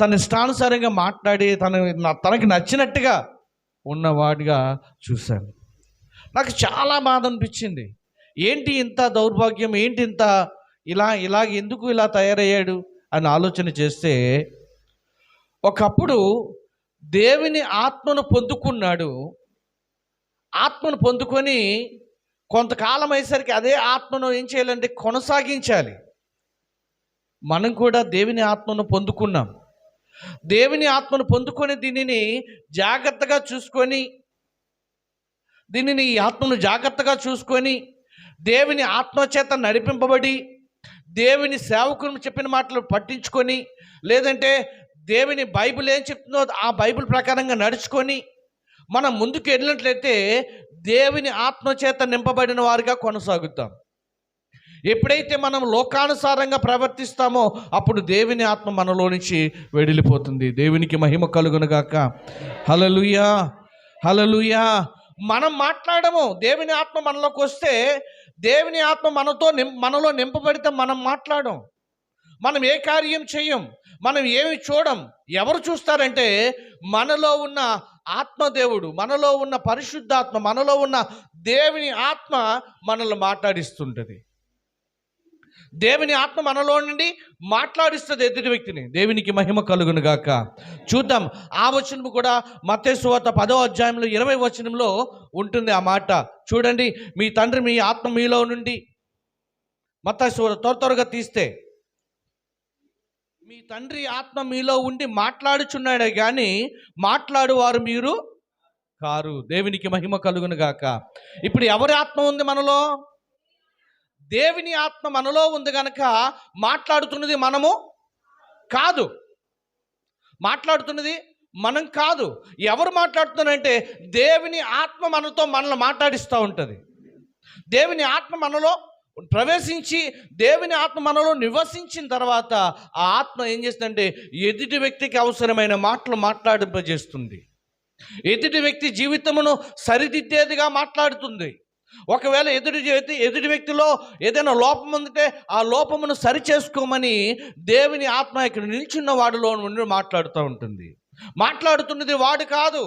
తన ఇష్టానుసారంగా మాట్లాడి తన తనకి నచ్చినట్టుగా ఉన్నవాడిగా చూశాను. నాకు చాలా బాధ అనిపించింది. ఏంటి ఇంత దౌర్భాగ్యం? ఏంటి ఇంత ఇలా ఇలాగ ఎందుకు ఇలా తయారయ్యాడు? అని ఆలోచన చేస్తే ఒకప్పుడు దేవుని ఆత్మను పొందుకున్నాడు. ఆత్మను పొందుకొని కొంతకాలం అయ్యేసరికి అదే ఆత్మను ఏం చేయాలంటే కొనసాగించాలి. మనం కూడా దేవుని ఆత్మను పొందుకున్నాం. దేవుని ఆత్మను పొందుకొని దీనిని జాగ్రత్తగా చూసుకొని దీనిని ఈ ఆత్మను జాగ్రత్తగా చూసుకొని దేవుని ఆత్మచేత నడిపింపబడి దేవుని సేవకులు చెప్పిన మాటలు పట్టించుకొని లేదంటే దేవుని బైబిల్ ఏం చెప్తుందో ఆ బైబిల్ ప్రకారంగా నడుచుకొని మనం ముందుకు వెళ్ళినట్లయితే దేవుని ఆత్మచేత నింపబడిన వారిగా కొనసాగుతాం. ఎప్పుడైతే మనం లోకానుసారంగా ప్రవర్తిస్తామో అప్పుడు దేవుని ఆత్మ మనలో నుంచి వెడిలిపోతుంది. దేవునికి మహిమ కలుగునుగాక. హలలుయా హలలుయా మనం మాట్లాడము దేవుని ఆత్మ మనలోకి వస్తే దేవుని ఆత్మ మనతో నిం మనలో నింపబడితే మనం మాట్లాడం మనం ఏ కార్యం చెయ్యం మనం ఏమి చూడం ఎవరు చూస్తారంటే మనలో ఉన్న ఆత్మదేవుడు మనలో ఉన్న పరిశుద్ధాత్మ మనలో ఉన్న దేవుని ఆత్మ మనల్ని మాట్లాడిస్తుంటుంది. దేవుని ఆత్మ మనలో నుండి మాట్లాడిస్తుంది ఎదుటి వ్యక్తిని. దేవునికి మహిమ కలుగును గాక. చూద్దాం ఆ వచనం కూడా మత్తేశ్వాత పదో అధ్యాయంలో ఇరవై వచనంలో ఉంటుంది ఆ మాట. చూడండి మీ తండ్రి మీ ఆత్మ మీలో నుండి మతేశ్వర త్వర త్వరగా తీస్తే మీ తండ్రి ఆత్మ మీలో ఉండి మాట్లాడుచున్నాడే కానీ మాట్లాడువారు మీరు కారు. దేవునికి మహిమ కలుగును గాక. ఇప్పుడు ఎవరి ఆత్మ ఉంది మనలో? దేవుని ఆత్మ మనలో ఉంది కనుక మాట్లాడుతున్నది మనము కాదు. మాట్లాడుతున్నది మనం కాదు. ఎవరు మాట్లాడుతున్నారంటే దేవుని ఆత్మ మనతో మనల్ని మాట్లాడిస్తూ ఉంటుంది. దేవుని ఆత్మ మనలో ప్రవేశించి దేవుని ఆత్మ మనలో నివసించిన తర్వాత ఆ ఆత్మ ఏం చేస్తుందంటే ఎదుటి వ్యక్తికి అవసరమైన మాటలు మాట్లాడింపజేస్తుంది. ఎదుటి వ్యక్తి జీవితమును సరిదిద్దేదిగా మాట్లాడుతుంది. ఒకవేళ ఎదుటి వ్యక్తి ఎదుటి వ్యక్తిలో ఏదైనా లోపం ఉందంటే ఆ లోపమును సరి చేసుకోమని దేవుని ఆత్మ ఇక్కడ నిల్చున్న వాడిలో నుండి మాట్లాడుతూ ఉంటుంది. మాట్లాడుతున్నది వాడు కాదు.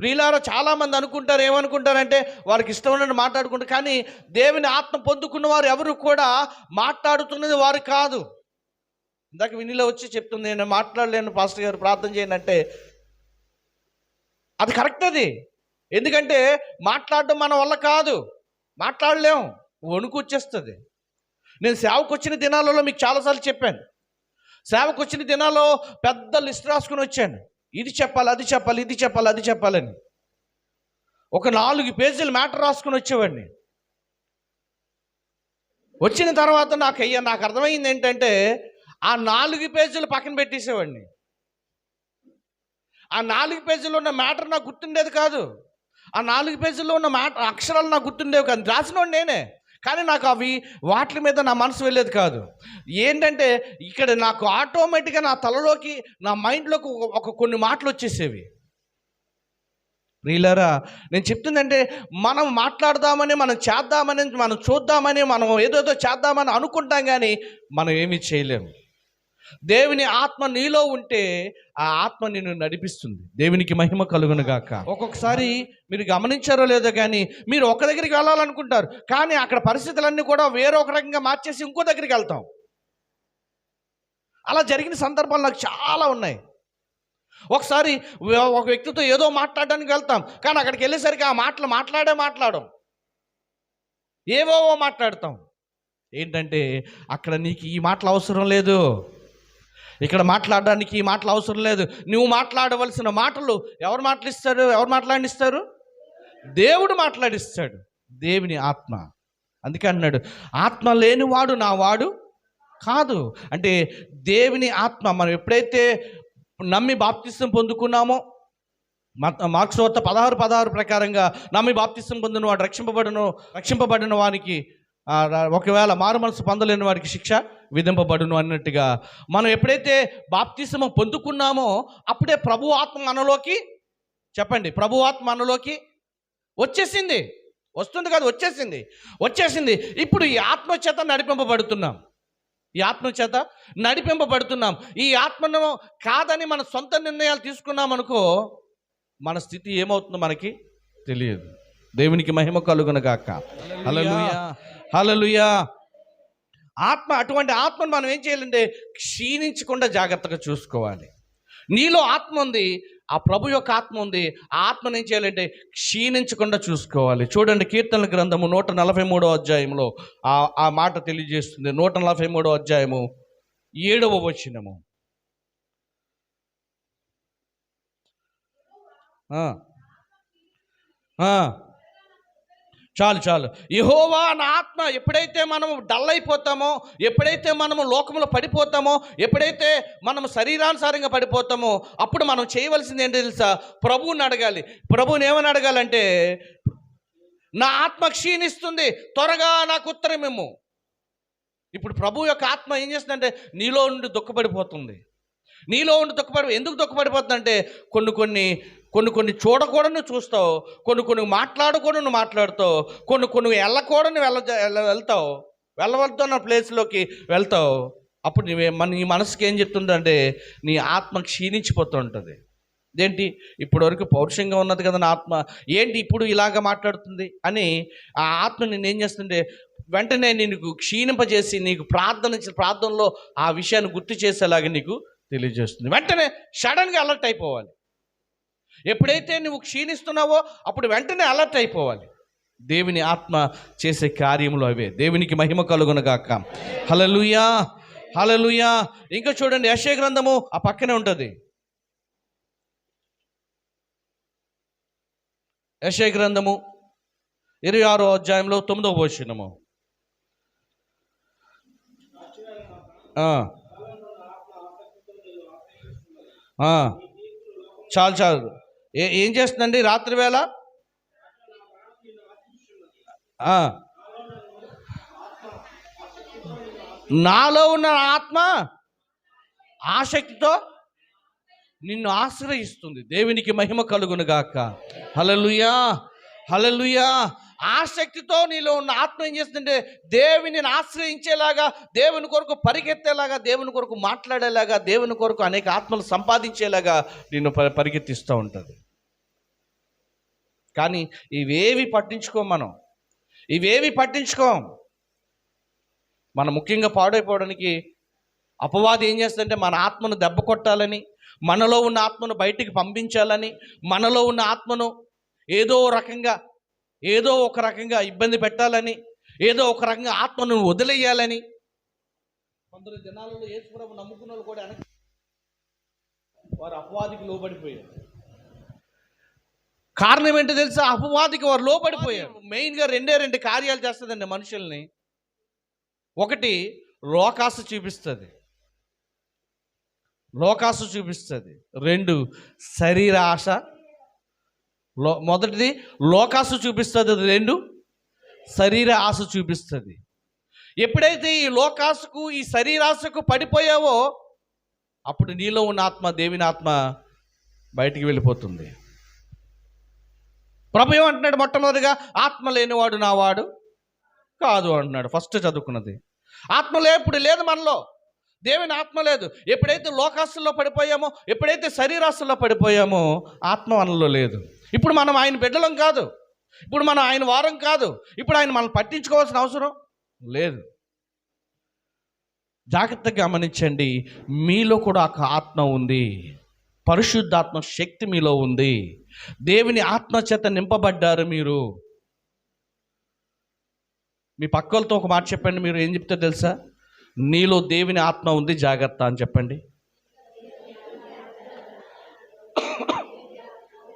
ప్రియులారా చాలామంది అనుకుంటారు ఏమనుకుంటారంటే వారికి ఇష్టమైనట్టు మాట్లాడుకుంటారు కానీ దేవుని ఆత్మ పొందుకున్న వారు ఎవరు కూడా మాట్లాడుతున్నది వారు కాదు. ఇందాక వినిలో వచ్చి చెప్తుంది నేను మాట్లాడలేను పాస్టర్ గారు ప్రార్థన చేయండి అంటే అది కరెక్ట్ అది. ఎందుకంటే మాట్లాడడం మన వల్ల కాదు. మాట్లాడలేం. వణుకు వచ్చేస్తుంది నేను సేవకు వచ్చిన దినాలలో మీకు చాలాసార్లు చెప్పాను. సేవకు వచ్చిన దినాల్లో పెద్ద లిస్ట్ రాసుకుని వచ్చాను. ఇది చెప్పాలి అది చెప్పాలి ఇది చెప్పాలి అది చెప్పాలని. ఒక నాలుగు పేజీలు మ్యాటర్ రాసుకుని వచ్చేవాడిని. వచ్చిన తర్వాత నాకు అయ్యా నాకు అర్థమైంది ఏంటంటే ఆ నాలుగు పేజీలు పక్కన పెట్టేసేవాడిని. ఆ నాలుగు పేజీల్లో ఉన్న మ్యాటర్ నాకు గుర్తుండేది కాదు. ఆ నాలుగు పేజీల్లో ఉన్న మాట అక్షరాలు నాకు గుర్తుండేవి కాదు. రాసినోడు నేనే. కానీ నాకు అవి వాటి మీద నా మనసు వెళ్ళేది కాదు. ఏంటంటే ఇక్కడ నాకు ఆటోమేటిక్గా నా తలలోకి నా మైండ్లోకి ఒక- కొన్ని మాటలు వచ్చేసేవి. ప్రియులారా నేను చెప్తుందంటే మనం మాట్లాడదామని మనం చేద్దామని మనం చూద్దామని మనం ఏదోదో చేద్దామని అనుకుంటాం కానీ మనం ఏమీ చేయలేము. దేవుని ఆత్మ నీలో ఉంటే ఆ ఆత్మ నిన్ను నడిపిస్తుంది. దేవునికి మహిమ కలుగును గాక. ఒక్కొక్కసారి మీరు గమనించారో లేదో కానీ మీరు ఒక దగ్గరికి వెళ్ళాలనుకుంటారు. కానీ అక్కడ పరిస్థితులన్నీ కూడా వేరొక రకంగా మార్చేసి ఇంకో దగ్గరికి వెళ్తాం. అలా జరిగిన సందర్భాలు నాకు చాలా ఉన్నాయి. ఒకసారి ఒక వ్యక్తితో ఏదో మాట్లాడడానికి వెళ్తాం. కానీ అక్కడికి వెళ్ళేసరికి ఆ మాటలు మాట్లాడే మాట్లాడం. ఏవోవో మాట్లాడతాం. ఏంటంటే అక్కడ నీకు ఈ మాటలు అవసరం లేదు. ఇక్కడ మాట్లాడడానికి ఈ మాటలు అవసరం లేదు. నువ్వు మాట్లాడవలసిన మాటలు ఎవరు మాట్లాడిస్తారు? ఎవరు మాట్లాడిస్తారు? దేవుడు మాట్లాడిస్తాడు. దేవుని ఆత్మ. అందుకే అన్నాడు ఆత్మ లేనివాడు నా వాడు కాదు. అంటే దేవుని ఆత్మ మనం ఎప్పుడైతే నమ్మి బాప్తిస్తం పొందుకున్నామో మార్క్స్ వార్త పదహారు పదహారు ప్రకారంగా నమ్మి బాప్తిస్తం పొందిన వాడు రక్షింపబడను రక్షింపబడిన వానికి ఒకవేళ మారు మనసు పొందలేని వాడికి శిక్ష విధింపబడును అన్నట్టుగా. మనం ఎప్పుడైతే బాప్తిస్మ పొందుకున్నామో అప్పుడే ప్రభు ఆత్మ మనలోకి చెప్పండి ప్రభు ఆత్మ మనలోకి వచ్చేసింది. వస్తుంది కాదు వచ్చేసింది. వచ్చేసింది. ఇప్పుడు ఈ ఆత్మ చేత నడిపింపబడుతున్నాం. ఈ ఆత్మ చేత నడిపింపబడుతున్నాం. ఈ ఆత్మను కాదని మన సొంత నిర్ణయాలు తీసుకున్నాం అనుకో మన స్థితి ఏమవుతుందో మనకి తెలియదు. దేవునికి మహిమ కలుగును గాక. హలలుయా ఆత్మ అటువంటి ఆత్మను మనం ఏం చేయాలంటే క్షీణించకుండా జాగ్రత్తగా చూసుకోవాలి. నీలో ఆత్మ ఉంది ఆ ప్రభు యొక్క ఆత్మ ఉంది ఆ ఆత్మను ఏం చేయాలంటే క్షీణించకుండా చూసుకోవాలి. చూడండి కీర్తనల గ్రంథము నూట నలభై మూడో అధ్యాయంలో ఆ ఆ మాట తెలియజేస్తుంది. నూట నలభై మూడో అధ్యాయము ఏడవ వచనము. ఆ. చాలు చాలు. యహోవా నా ఆత్మ ఎప్పుడైతే మనము డల్ అయిపోతామో ఎప్పుడైతే మనము లోకంలో పడిపోతామో ఎప్పుడైతే మనము శరీరానుసారంగా పడిపోతామో అప్పుడు మనం చేయవలసింది ఏంటో తెలుసా? ప్రభువుని అడగాలి. ప్రభువుని ఏమని అడగాలంటే నా ఆత్మ క్షీణిస్తుంది త్వరగా నాకు ఉత్తరం ఇమ్ము. ఇప్పుడు ప్రభు యొక్క ఆత్మ ఏం చేస్తుందంటే నీలో ఉండి దుఃఖపడిపోతుంది. నీలో ఉండి దుఃఖపడి ఎందుకు దుఃఖపడిపోతుందంటే కొన్ని కొన్ని కొన్ని కొన్ని చూడకూడని చూస్తావు కొన్ని కొన్ని మాట్లాడకూడని మాట్లాడతావు కొన్ని కొన్ని వెళ్ళకూడని వెళ్ళ వెళ్తావు. వెళ్ళవద్దున్న ప్లేస్లోకి వెళ్తావు. అప్పుడు నీ మన నీ మనసుకి ఏం చెప్తుందంటే నీ ఆత్మ క్షీణించిపోతూ ఉంటుంది ఏంటి ఇప్పటి వరకు పౌరుషంగా ఉన్నది కదా నా ఆత్మ. ఏంటి ఇప్పుడు ఇలాగ మాట్లాడుతుంది అని ఆ ఆత్మ నేను ఏం చేస్తుంటే వెంటనే నీకు క్షీణింపజేసి నీకు ప్రార్థన ప్రార్థనలో ఆ విషయాన్ని గుర్తు చేసేలాగా నీకు తెలియజేస్తుంది. వెంటనే సడన్గా అలర్ట్ అయిపోవాలి. ఎప్పుడైతే నువ్వు క్షీణిస్తున్నావో అప్పుడు వెంటనే అలర్ట్ అయిపోవాలి. దేవుని ఆత్మ చేసే కార్యములు అవే. దేవునికి మహిమ కలుగునగాక హలలుయా హలలుయా ఇంకా చూడండి యశయ గ్రంథము ఆ పక్కనే ఉంటుంది. యశయ గ్రంథము ఇరవై ఆరో అధ్యాయంలో తొమ్మిదవ పోషణము చాలు చాలు. ఏ ఏం చేస్తుందండి రాత్రి వేళ? నాలో ఉన్న ఆత్మ ఆసక్తితో నిన్ను ఆశ్రయిస్తుంది. దేవునికి మహిమ కలుగును గాక. హలలుయా హలలుయా ఆసక్తితో నీలో ఉన్న ఆత్మ ఏం చేస్తుందంటే దేవుని ఆశ్రయించేలాగా దేవుని కొరకు పరిగెత్తేలాగా దేవుని కొరకు మాట్లాడేలాగా దేవుని కొరకు అనేక ఆత్మలు సంపాదించేలాగా నిన్ను ప- పరిగెత్తిస్తూ ఉంటుంది. కానీ ఇవేవి పట్టించుకోం మనం? ఇవేవి పట్టించుకోం? మనం ముఖ్యంగా పాడైపోవడానికి అపవాది ఏం చేస్తుందంటే మన ఆత్మను దెబ్బ కొట్టాలని మనలో ఉన్న ఆత్మను బయటికి పంపించాలని మనలో ఉన్న ఆత్మను ఏదో రకంగా ఏదో ఒక రకంగా ఇబ్బంది పెట్టాలని ఏదో ఒక రకంగా ఆత్మను వదిలేయాలని కొందరు జనాలలో యేసుప్రభు నమ్ముకున్న వాళ్ళు కూడా వారు అపవాదికి లోబడిపోయారు. కారణం ఏంటో తెలుసా? అపవాదికి వారు లోపడిపోయారు మెయిన్గా రెండే రెండు కార్యాలు చేస్తుందండి మనుషుల్ని. ఒకటి లోకాస చూపిస్తుంది. లోకాస చూపిస్తుంది. రెండు శరీర ఆశ. లో మొదటిది లోకాసు చూపిస్తుంది రెండు శరీర ఆశ చూపిస్తుంది. ఎప్పుడైతే ఈ లోకాసుకు ఈ శరీరాశకు పడిపోయావో అప్పుడు నీలో ఉన్న ఆత్మ దేవిని ఆత్మ బయటికి వెళ్ళిపోతుంది. ప్రభు ఏమంటున్నాడు మొట్టమొదటిగా? ఆత్మ లేనివాడు నావాడు కాదు అంటున్నాడు. ఫస్ట్ చదువుకున్నది. ఆత్మ లేప్పుడు లేదు మనలో. దేవుని ఆత్మ లేదు. ఎప్పుడైతే లోకాస్తుల్లో పడిపోయామో ఎప్పుడైతే శరీరాస్తుల్లో పడిపోయామో ఆత్మ మనలో లేదు. ఇప్పుడు మనం ఆయన బిడ్డలం కాదు. ఇప్పుడు మనం ఆయన వారం కాదు. ఇప్పుడు ఆయన మనం పట్టించుకోవాల్సిన అవసరం లేదు. జాగ్రత్తగా గమనించండి. మీలో కూడా ఒక ఆత్మ ఉంది. పరిశుద్ధాత్మ శక్తి మీలో ఉంది. దేవుని ఆత్మ చేత నింపబడ్డారు మీరు. మీ పక్కలతో ఒక మాట చెప్పండి మీరు ఏం చెప్తే తెలుసా? నీలో దేవుని ఆత్మ ఉంది జాగ్రత్త అని చెప్పండి.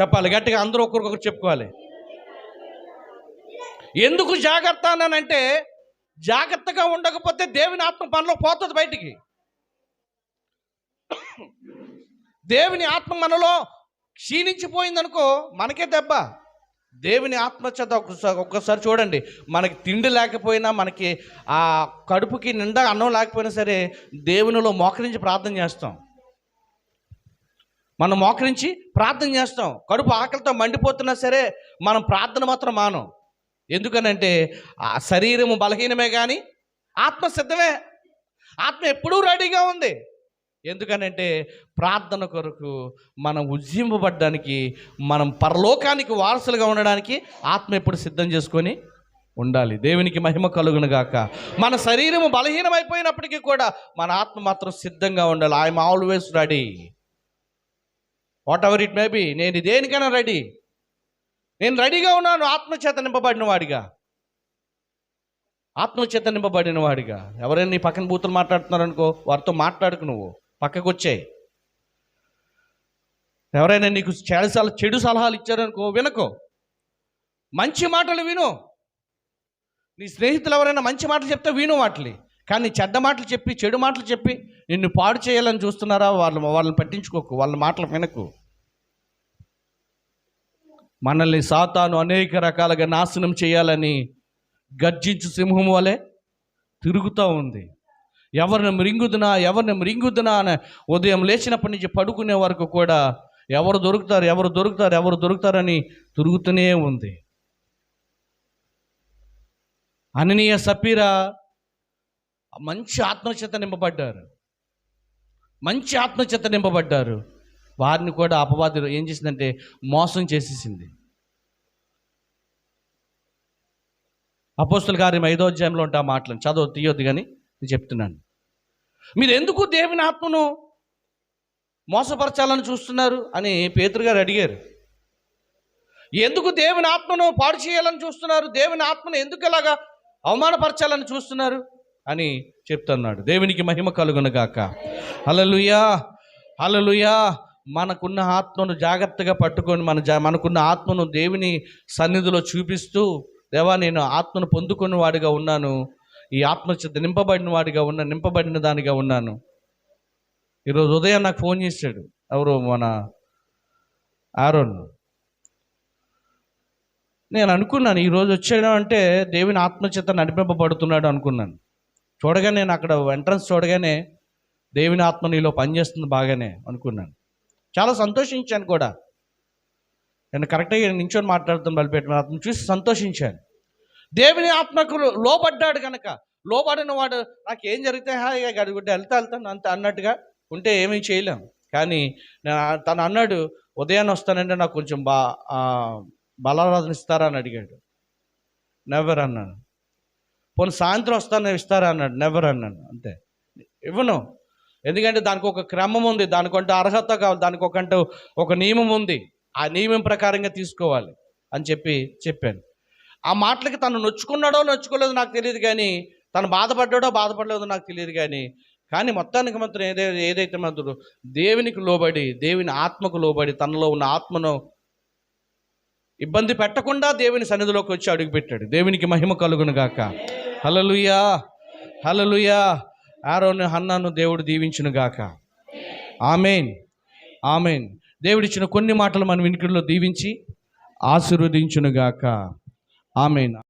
చెప్పాలి గట్టిగా అందరూ ఒకరికొకరు చెప్పుకోవాలి. ఎందుకు జాగ్రత్త అన్నానంటే జాగ్రత్తగా ఉండకపోతే దేవుని ఆత్మ పనిలో పోతుంది బయటికి. దేవుని ఆత్మ మనలో క్షీణించిపోయిందనుకో మనకే దెబ్బ. దేవుని ఆత్మ చేత ఒక్కసారి ఒక్కసారి చూడండి. మనకి తిండి లేకపోయినా మనకి ఆ కడుపుకి నిండా అన్నం లేకపోయినా సరే దేవునిలో మోకరించి ప్రార్థన చేస్తాం. మనం మోకరించి ప్రార్థన చేస్తాం. కడుపు ఆకలితో మండిపోతున్నా సరే మనం ప్రార్థన మాత్రం మానం. ఎందుకనంటే ఆ శరీరము బలహీనమే కానీ ఆత్మ సిద్ధమే. ఆత్మ ఎప్పుడూ రెడీగా ఉంది. ఎందుకనంటే ప్రార్థన కొరకు మనం ఉజ్జింపబడ్డానికి మనం పరలోకానికి వారసులుగా ఉండడానికి ఆత్మ ఎప్పుడు సిద్ధం చేసుకొని ఉండాలి. దేవునికి మహిమ కలుగును గాక. మన శరీరము బలహీనమైపోయినప్పటికీ కూడా మన ఆత్మ మాత్రం సిద్ధంగా ఉండాలి. I'm always ready whatever it may be నేను దేనికైనా రెడీ నేను రెడీగా ఉన్నాను ఆత్మచేత నింపబడిన వాడిగా. ఆత్మచేత నింపబడిన వాడిగా. ఎవరైనా నీ పక్కన బూతులు మాట్లాడుతున్నారనుకో వారితో మాట్లాడుకు నువ్వు. పక్కకు వచ్చాయి ఎవరైనా నీకు చెడు సలహా చెడు సలహాలు ఇచ్చారనుకో వినకో. మంచి మాటలు విను. నీ స్నేహితులు ఎవరైనా మంచి మాటలు చెప్తే విను వాటిని. కానీ చెడ్డ మాటలు చెప్పి చెడు మాటలు చెప్పి నిన్ను పాడు చేయాలని చూస్తున్నారా? వాళ్ళు వాళ్ళని పట్టించుకోకు. వాళ్ళ మాటలు వినకు. మనల్ని సాతాను అనేక రకాలుగా నాశనం చేయాలని గర్జించు సింహం వలె తిరుగుతూ ఉంది. ఎవరిని మృంగుదునా ఎవరిని మృంగుదునా అని ఉదయం లేచినప్పటి నుంచి పడుకునే వరకు కూడా ఎవరు దొరుకుతారు ఎవరు దొరుకుతారు ఎవరు దొరుకుతారని తిరుగుతూనే ఉంది. అననీయ సపీరా మంచి ఆత్మచేత నింపబడ్డారు. మంచి ఆత్మచేత నింపబడ్డారు. వారిని కూడా అపవాది ఏం చేసిందంటే మోసం చేసేసింది. అపోస్తుల కార్యం ఐదో అధ్యాయంలో ఉంటా ఆ మాటలు చదవ తీయొద్దు కానీ చెప్తున్నాను. మీరు ఎందుకు దేవుని ఆత్మను మోసపరచాలని చూస్తున్నారు అని పేతురు గారు అడిగారు. ఎందుకు దేవుని ఆత్మను పాడు చేయాలని చూస్తున్నారు? దేవుని ఆత్మను ఎందుకు ఇలాగా అవమానపరచాలని చూస్తున్నారు? అని చెప్తున్నాడు. దేవునికి మహిమ కలుగునగాక అలలుయా అలలుయా మనకున్న ఆత్మను జాగ్రత్తగా పట్టుకొని మన జా మనకున్న ఆత్మను దేవుని సన్నిధిలో చూపిస్తూ దేవా నేను ఆత్మను పొందుకున్న వాడిగా ఉన్నాను. ఈ ఆత్మచేత నింపబడిన వాడిగా ఉన్న నింపబడిన దానిగా ఉన్నాను. ఈరోజు ఉదయం నాకు ఫోన్ చేశాడు. ఎవరు? మన ఆరోన్. నేను అనుకున్నాను ఈరోజు వచ్చాడు అంటే దేవుని ఆత్మచేత నడిపింపబడుతున్నాడు అనుకున్నాను. చూడగానే నేను అక్కడ ఎంట్రన్స్ చూడగానే దేవుని ఆత్మ నీలో పనిచేస్తుంది బాగానే అనుకున్నాను. చాలా సంతోషించాను కూడా. నేను కరెక్ట్గా నించొని మాట్లాడుతాను బలిపెట్టిన అతను చూసి సంతోషించాను. దేవుని ఆత్మకు లోబడ్డాడు కనుక లోబడిన వాడు నాకు ఏం జరిగితే హాయిగా గడుగుడ్డ వెళ్తా వెళ్తాను అంత అన్నట్టుగా ఉంటే ఏమీ చేయలేం. కానీ నా- తను అన్నాడు ఉదయాన్నే వస్తానంటే నాకు కొంచెం బా బలారాధన ఇస్తారా? అని అడిగాడు. నెవర్ అన్నాను. పోనీ సాయంత్రం వస్తాను ఇస్తారా? అన్నాడు. నెవర్ అన్నాను. అంతే. ఇవ్వను. ఎందుకంటే దానికి ఒక క్రమం ఉంది. దానికంటూ అర్హత కావాలి. దానికి ఒకంటూ ఒక నియమం ఉంది. ఆ నియమం ప్రకారంగా తీసుకోవాలి అని చెప్పి చెప్పాను. ఆ మాటలకి తను నొచ్చుకున్నాడో నొచ్చుకోలేదో నాకు తెలియదు కానీ తను బాధపడ్డాడో బాధపడలేదో నాకు తెలియదు కానీ కానీ మొత్తానికి మాత్రం ఏదై ఏదైతే మాత్రం దేవునికి లోబడి దేవుని ఆత్మకు లోబడి తనలో ఉన్న ఆత్మను ఇబ్బంది పెట్టకుండా దేవుని సన్నిధిలోకి వచ్చి అడుగుపెట్టాడు దేవునికి మహిమ కలుగును గాక. హలలుయా హలలుయా ఆరోను హన్నాను దేవుడు దీవించును గాక. Amen amen. దేవుడిచ్చిన కొన్ని మాటలు మన వినికిడిలో దీవించి ఆశీర్వదించును గాక. ఆమెనా.